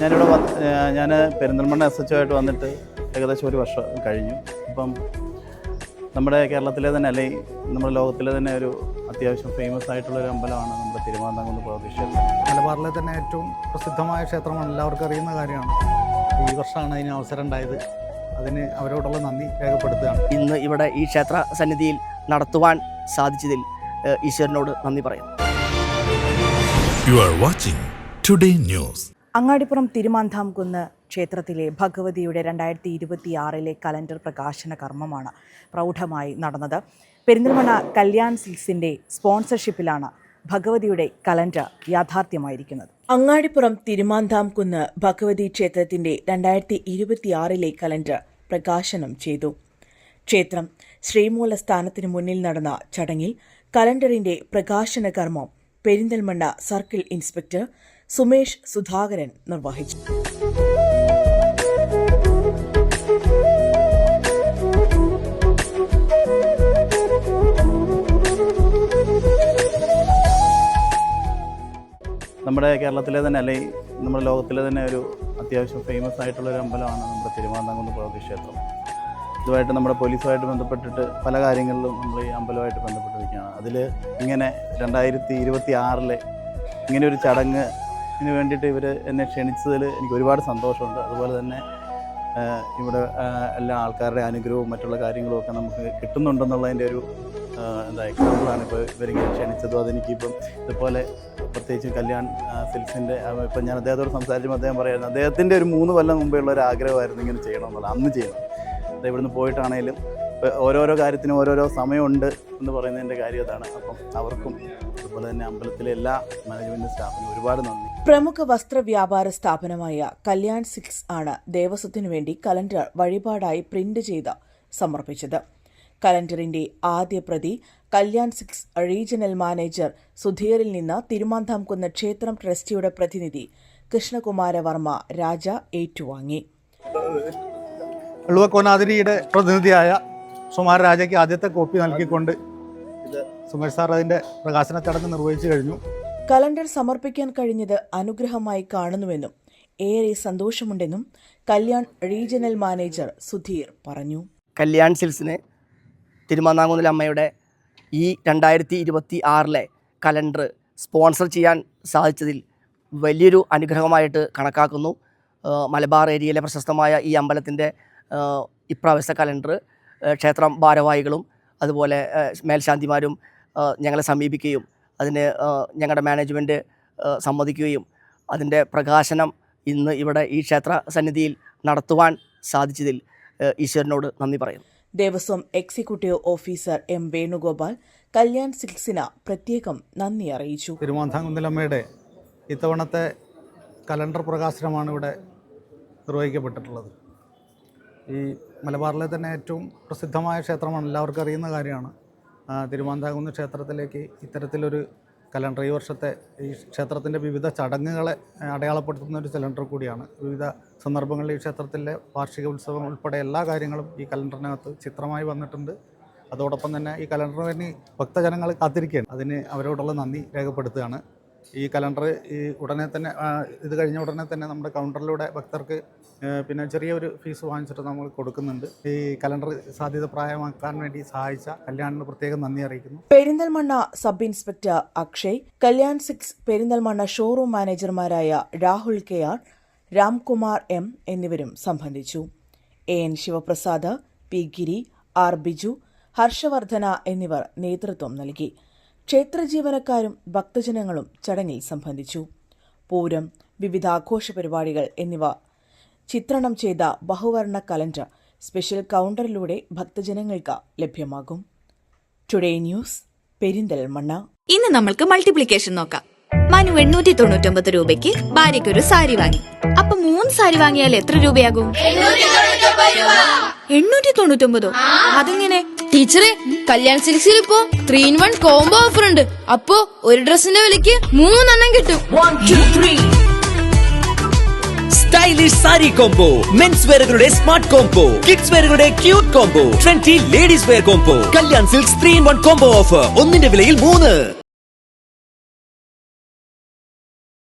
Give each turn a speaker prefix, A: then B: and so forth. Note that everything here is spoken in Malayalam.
A: ഞാനിവിടെ ഞാൻ പെരിന്തൽമണ്ണ എസ് എച്ച് ആയിട്ട് വന്നിട്ട് ഏകദേശം ഒരു വർഷം കഴിഞ്ഞു. അപ്പം നമ്മുടെ കേരളത്തിലെ തന്നെ അല്ലെങ്കിൽ നമ്മുടെ ലോകത്തിലെ തന്നെ ഒരു അത്യാവശ്യം ഫേമസ് ആയിട്ടുള്ള ഒരു അമ്പലമാണ് നമ്മുടെ തിരുവനന്തപുരം ക്ഷേത്രം
B: മലബാറിലെ തന്നെ ഏറ്റവും പ്രസിദ്ധമായ ക്ഷേത്രമാണ് എല്ലാവർക്കും അറിയുന്ന കാര്യമാണ്. ഈ വർഷമാണ് അതിന് അവസരം ഉണ്ടായത്. അതിന് അവരോടുള്ള നന്ദി രേഖപ്പെടുത്തുകയാണ്.
C: ഇന്ന് ഇവിടെ ഈ ക്ഷേത്ര സന്നിധിയിൽ നടത്തുവാൻ സാധിച്ചതിൽ ഈശ്വരനോട് നന്ദി പറയുന്നു.
D: You are watching today News.
E: Angadipuram Thirumandhamkunnu ക്ഷേത്രത്തിലെ ഭഗവതിയുടെ രണ്ടായിരത്തി ഇരുപത്തിയാറിലെ കലണ്ടർ പ്രകാശന കർമ്മമാണ് പ്രൗഢമായി നടന്നത്. പെരിന്തൽമണ്ണ കല്യാൺ സിൽസിന്റെ സ്പോൺസർഷിപ്പിലാണ് ഭഗവതിയുടെ കലണ്ടർ യാഥാർത്ഥ്യമായിരിക്കുന്നത്. അങ്ങാടിപ്പുറം തിരുമാന്താംകുന്ന് ഭഗവതി ക്ഷേത്രത്തിന്റെ രണ്ടായിരത്തി ഇരുപത്തിയാറിലെ കലണ്ടർ പ്രകാശനം ചെയ്തു. ക്ഷേത്രം ശ്രീമൂല സ്ഥാനത്തിന് മുന്നിൽ നടന്ന ചടങ്ങിൽ കലണ്ടറിന്റെ പ്രകാശന കർമ്മം പെരിന്തൽമണ്ണ സർക്കിൾ ഇൻസ്പെക്ടർ സുമേഷ് സുധാകരൻ നിർവഹിച്ചു.
A: നമ്മുടെ കേരളത്തിലെ തന്നെ അല്ലെങ്കിൽ നമ്മുടെ ലോകത്തിലെ തന്നെ ഒരു അത്യാവശ്യം ഫേമസ് ആയിട്ടുള്ള ഒരു അമ്പലമാണ് നമ്മുടെ തിരുവനന്തപുരം പ്രകൃതി ക്ഷേത്രം. ഇതുമായിട്ട് നമ്മുടെ പോലീസുമായിട്ട് ബന്ധപ്പെട്ടിട്ട് പല കാര്യങ്ങളിലും നമ്മൾ ഈ അമ്പലമായിട്ട് ബന്ധപ്പെട്ടിരിക്കുകയാണ്. അതിൽ ഇങ്ങനെ രണ്ടായിരത്തി ഇരുപത്തി ആറിലെ ഇങ്ങനെ ഒരു ചടങ്ങ് ഇതിന് വേണ്ടിയിട്ട് ഇവർ എന്നെ ക്ഷണിച്ചതിൽ എനിക്ക് ഒരുപാട് സന്തോഷമുണ്ട്. അതുപോലെ തന്നെ ഇവിടെ എല്ലാ ആൾക്കാരുടെ അനുഗ്രഹവും മറ്റുള്ള കാര്യങ്ങളും ഒക്കെ നമുക്ക് കിട്ടുന്നുണ്ടെന്നുള്ളതിന്റെ ഒരു എന്താ എക്സാമ്പിളാണ് ഇപ്പോൾ ഇവരിങ്ങനെ ക്ഷണിച്ചതും. അതെനിക്കിപ്പം ഇതുപോലെ പ്രത്യേകിച്ച് കല്യാൺ സിൽസിന്റെ ഇപ്പം ഞാൻ അദ്ദേഹത്തോട് സംസാരിച്ചപ്പോൾ അദ്ദേഹം പറയായിരുന്നു അദ്ദേഹത്തിന്റെ ഒരു മൂന്ന് കൊല്ലം മുമ്പേ ഉള്ള ഒരു ആഗ്രഹമായിരുന്നു ഇങ്ങനെ ചെയ്യണം എന്നുള്ളത് അന്ന് ചെയ്യണം. അത് ഇവിടുന്ന് പോയിട്ടാണേലും ഓരോരോ കാര്യത്തിനും ഓരോരോ സമയമുണ്ട് എന്ന് പറയുന്നതിന്റെ കാര്യം അതാണ്. അപ്പം അവർക്കും അതുപോലെ തന്നെ അമ്പലത്തിലെ എല്ലാ മാനേജ്മെന്റ് സ്റ്റാഫിനും ഒരുപാട് നന്ദി.
E: പ്രമുഖ വസ്ത്ര വ്യാപാര സ്ഥാപനമായ കല്യാൺ സിക്സ് ആണ് ദേവസ്വത്തിനു വേണ്ടി കലണ്ടർ വഴിപാടായി പ്രിന്റ് ചെയ്ത് സമർപ്പിച്ചത്. കലണ്ടറിന്റെ ആദ്യ പ്രതി കല്യാൺ സിക്സ് റീജിയണൽ മാനേജർ സുധീറിൽ നിന്ന് തിരുമാന്താംകുന്ന് ക്ഷേത്രം ട്രസ്റ്റിയുടെ പ്രതിനിധി കൃഷ്ണകുമാര വർമ്മ രാജ ഏറ്റുവാങ്ങി.
B: കോനാതിരിയുടെ പ്രതിനിധിയായ സുമാര രാജയ്ക്ക് ആദ്യത്തെ കോപ്പി നൽകിക്കൊണ്ട് സുമേഷ് സാർ അതിന്റെ പ്രകാശന ചടങ്ങ് നിർവഹിച്ചു കഴിഞ്ഞു.
E: കലണ്ടർ സമർപ്പിക്കാൻ കഴിഞ്ഞത് അനുഗ്രഹമായി കാണുന്നുവെന്നും ഏറെ സന്തോഷമുണ്ടെന്നും കല്യാൺ റീജിയണൽ മാനേജർ സുധീർ പറഞ്ഞു.
C: കല്യാൺ സിൽസിന് തിരുമാന്നാങ്കുന്നിൽ അമ്മയുടെ ഈ രണ്ടായിരത്തി ഇരുപത്തി ആറിലെ കലണ്ടർ സ്പോൺസർ ചെയ്യാൻ സാധിച്ചതിൽ വലിയൊരു അനുഗ്രഹമായിട്ട് കണക്കാക്കുന്നു. മലബാർ ഏരിയയിലെ പ്രശസ്തമായ ഈ അമ്പലത്തിന്റെ ഇപ്രാവശ്യ കലണ്ടർ ക്ഷേത്രം ഭാരവാഹികളും അതുപോലെ മേൽശാന്തിമാരും ഞങ്ങളെ സമീപിക്കുകയും അതിന് ഞങ്ങളുടെ മാനേജ്മെന്റ് സമ്മതിക്കുകയും അതിന്റെ പ്രകാശനം ഇന്ന് ഇവിടെ ഈ ക്ഷേത്ര സന്നിധിയിൽ നടത്തുവാൻ സാധിച്ചതിൽ ഈശ്വരനോട് നന്ദി പറയുന്നു.
E: Devaswom executive officer M Venugopal Kalyan സിൽക്സിന് പ്രത്യേകം നന്ദി അറിയിച്ചു.
B: തിരുമാന്താംകുന്നിലമ്മയുടെ ഇത്തവണത്തെ കലണ്ടർ പ്രകാശനമാണ് ഇവിടെ നിർവഹിക്കപ്പെട്ടിട്ടുള്ളത്. ഈ മലബാറിലെ തന്നെ ഏറ്റവും പ്രസിദ്ധമായ ക്ഷേത്രമാണ്. എല്ലാവർക്കും അറിയുന്ന കാര്യമാണ്. ആ, തിരുമാന്താകുന്ന് ക്ഷേത്രത്തിലേക്ക് ഇത്തരത്തിലൊരു കലണ്ടർ. ഈ വർഷത്തെ ഈ ക്ഷേത്രത്തിന്റെ വിവിധ ചടങ്ങുകളെ അടയാളപ്പെടുത്തുന്ന ഒരു കലണ്ടർ കൂടിയാണ്. വിവിധ സന്ദർഭങ്ങളിൽ ഈ ക്ഷേത്രത്തിലെ വാർഷിക ഉത്സവം ഉൾപ്പെടെ എല്ലാ കാര്യങ്ങളും ഈ കലണ്ടറിനകത്ത് ചിത്രമായി വന്നിട്ടുണ്ട്. അതോടൊപ്പം തന്നെ ഈ കലണ്ടറിന് ഭക്തജനങ്ങൾ കാത്തിരിക്കുകയാണ്. അതിന് അവരോടുള്ള നന്ദി രേഖപ്പെടുത്തുകയാണ്. ഈ കലണ്ടർ ഈ ഉടനെ തന്നെ ഇത് കഴിഞ്ഞ ഉടനെ തന്നെ നമ്മുടെ കൗണ്ടറിലൂടെ ഭക്തർക്ക് പിന്നെ ചെറിയൊരു ഫീസ് വാങ്ങിച്ചിട്ട് നമ്മൾ കൊടുക്കുന്നുണ്ട്. ഈ കലണ്ടർ സാധ്യത പ്രായമാക്കാൻ വേണ്ടി സഹായിച്ച കല്യാണിന് പ്രത്യേകം നന്ദി അറിയിക്കുന്നു.
E: Perinthalmanna sub inspector Akshay Kalyan silks Perinthalmanna showroom മാനേജർമാരായ Rahul K R Ramkumar M എന്നിവരും സംബന്ധിച്ചു. A N Sivaprasad P Giri R Biju Harshavardhana എന്നിവർ നേതൃത്വം നൽകി. ക്ഷേത്ര ജീവനക്കാരും ഭക്തജനങ്ങളും ചടങ്ങിൽ സംബന്ധിച്ചു. പൂരം വിവിധ ആഘോഷ പരിപാടികൾ എന്നിവ ചിത്രണം ചെയ്ത ബഹുവർണ കലണ്ടർ സ്പെഷ്യൽ കൗണ്ടറിലൂടെ ഭക്തജനങ്ങൾക്ക് ലഭ്യമാകും. Today news Perinthalmanna.
F: ഇന്ന് നമ്മൾക്ക് മൾട്ടിപ്ലിക്കേഷൻ നോക്കാം. മനു എണ്ണൂറ്റി തൊണ്ണൂറ്റൊമ്പത് രൂപയ്ക്ക് ഭാര്യയ്ക്ക് ഒരു സാരി വാങ്ങി. അപ്പൊ മൂന്ന് സാരി വാങ്ങിയാൽ എത്ര രൂപയാകും? എണ്ണൂറ്റി തൊണ്ണൂറ്റൊമ്പതോ അതെങ്ങനെ?
G: ടീച്ചറെ കല്യാൺ സിൽക്സിൽ ഇപ്പോ three in one combo offer ഉണ്ട്. അപ്പോ ഒരു ഡ്രസ്സിന്റെ വിലക്ക് മൂന്നെണ്ണം കിട്ടും.
H: സ്റ്റൈലിഷ് സാരി കോംബോ മെൻസ് വെയറുകളുടെ smart combo kids വെയറുകളുടെ cute combo twenty ladies wear combo Kalyan silks three in one combo offer ഒന്നിന്റെ വിലയിൽ മൂന്ന്.